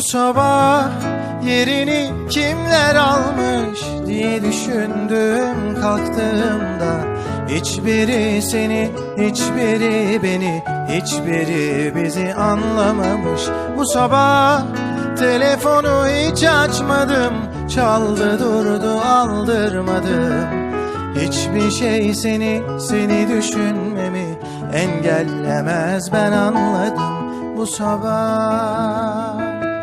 Bu sabah yerini kimler almış diye düşündüm. Kalktığımda Hiçbiri seni, hiçbiri beni, hiçbiri bizi anlamamış. Bu sabah telefonu hiç açmadım. Çaldı durdu aldırmadım. Hiçbir şey seni, seni düşünmemi engellemez. Ben anladım bu sabah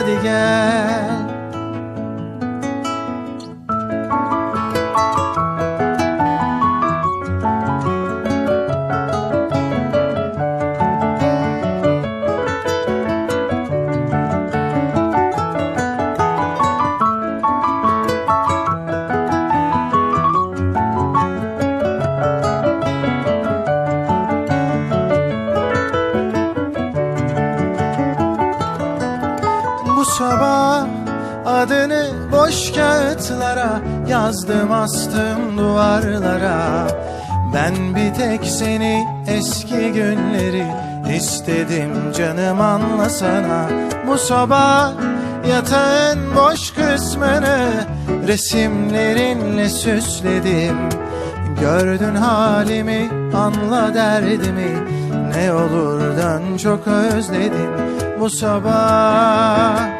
Hadi gel Sabah adını boş kağıtlara yazdım astım duvarlara. Ben bir tek seni eski günleri istedim canım anlasana. Bu sabah yatağın boş kısmını resimlerinle süsledim. Gördün halimi anla derdimi Ne olur dön çok özledim. Bu sabah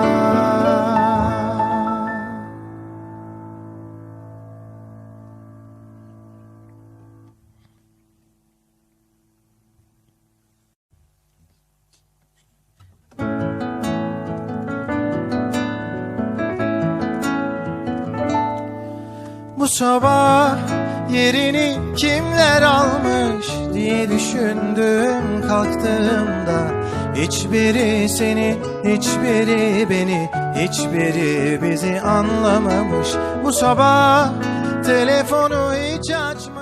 Bu sabah yerini kimler almış diye düşündüm kalktığımda Hiçbiri seni, hiçbiri beni, hiçbiri bizi anlamamış. Bu sabah telefonu hiç açma